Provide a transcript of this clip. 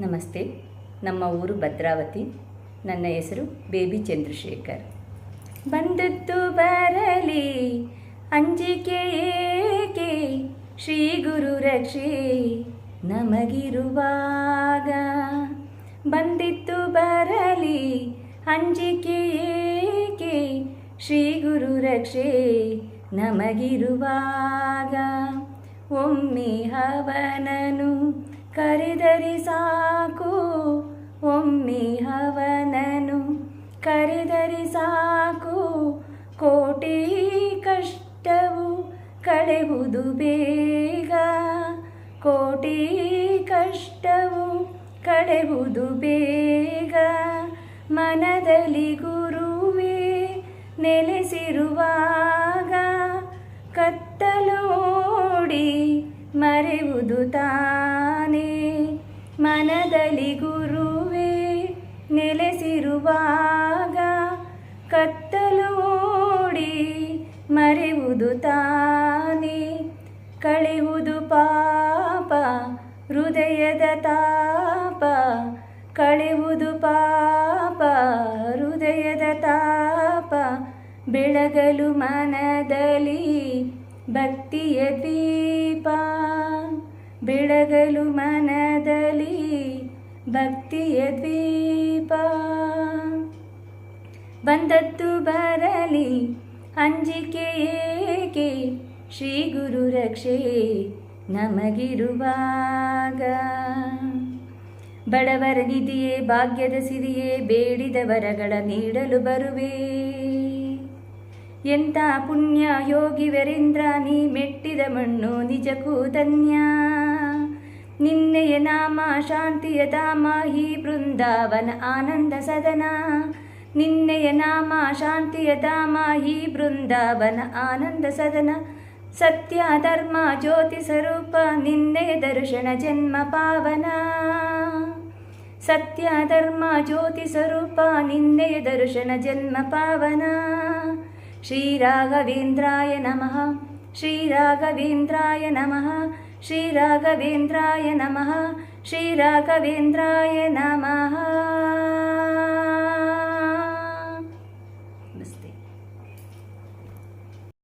ನಮಸ್ತೆ. ನಮ್ಮ ಊರು ಭದ್ರಾವತಿ. ನನ್ನ ಹೆಸರು ಬೇಬಿ ಚಂದ್ರಶೇಖರ್. ಬಂದದ್ದು ಬರಲಿ, ಅಂಜಿಕೆ ಏಕೆ? ಶ್ರೀ ಗುರು ರಕ್ಷೆ ನಮಗಿರುವಾಗ. ಬಂದಿತ್ತು ಬರಲಿ, ಅಂಜಿಕೆ ಏಕೆ? ಶ್ರೀ ಗುರು ರಕ್ಷೆ ನಮಗಿರುವಾಗ. ಒಮ್ಮೆ ಹವನನು ಕರೆದರಿ ಸಾಕು, ಒಮ್ಮೆ ಹವನನು. ಕರೆದರಿ ಸಾಕು, ಕೋಟಿ ಕಷ್ಟವು ಕಳೆವುದು ಬೇಗ. ಕೋಟಿ ಕಷ್ಟವು ಕಳೆವುದು ಬೇಗ. ಮನದಲ್ಲಿ ಗುರುವೇ ನೆಲೆಸಿರುವಾಗ, ಕತ್ತಲು ಮರೆವುದು ತಾನೇ ಮನದಲ್ಲಿ ಗುರುವೇ ನೆಲೆಸಿರುವಾಗ ಕತ್ತಲು ಓಡಿ ಮರೆಯುವುದು ತಾನೇ, ಕಳೆಯುವುದು ಪಾಪ, ಹೃದಯದ ತಾಪ, ಕಳೆಯುವುದು ಪಾಪ, ಹೃದಯದ ತಾಪ, ಬೆಳಗಲು ಮನದಲ್ಲಿ ಭಕ್ತಿಯ ದೀಪ ಬೆಳಗಲು ಮನದಲ್ಲಿ ಭಕ್ತಿಯ ದೀಪ ಬಂದದ್ದು ಬರಲಿ ಅಂಜಿಕೆ ಏಕೆ? ಶ್ರೀ ಗುರು ರಕ್ಷೆ ನಮಗಿರುವಾಗ. ಬಡವರ ನಿಧಿಯೇ, ಭಾಗ್ಯದ ಸಿರಿಯೇ, ಬೇಡಿದ ವರಗಳ ನೀಡಲು ಬರುವೆ. ಎಂಥ ಪುಣ್ಯ ಯೋಗಿ ವರೀಂದ್ರ, ನೀ ಮೆಟ್ಟಿದ ಮಣ್ಣು ನಿಜಕ್ಕೂ ಧನ್ಯ. ನಿನ್ನೆಯ ನಾಮ ಶಾಂತಿಯ ಧಾಮ ಈ ಬೃಂದಾವನ ಆನಂದ ಸದನ ನಿನ್ನೆಯ ನಾಮ ಶಾಂತಿಯ ಧಾಮ ಈ ಬೃಂದಾವನ ಆನಂದ ಸದನ ಸತ್ಯ ಧರ್ಮ ಜ್ಯೋತಿ ಸ್ವರೂಪ ನಿನ್ನೆಯ ದರ್ಶನ ಜನ್ಮ ಪಾವನ ಸತ್ಯ ಧರ್ಮ ಜ್ಯೋತಿ ಸ್ವರೂಪ ನಿನ್ನೆಯ ದರ್ಶನ ಜನ್ಮ ಪಾವನ ಶ್ರೀರಾಘವೇಂದ್ರಾಯ ನಮಃ ಶ್ರೀರಾಘವೇಂದ್ರಾಯ ನಮಃ श्रीराघवेन्द्राय नमः। श्रीराघवेन्द्राय नमः।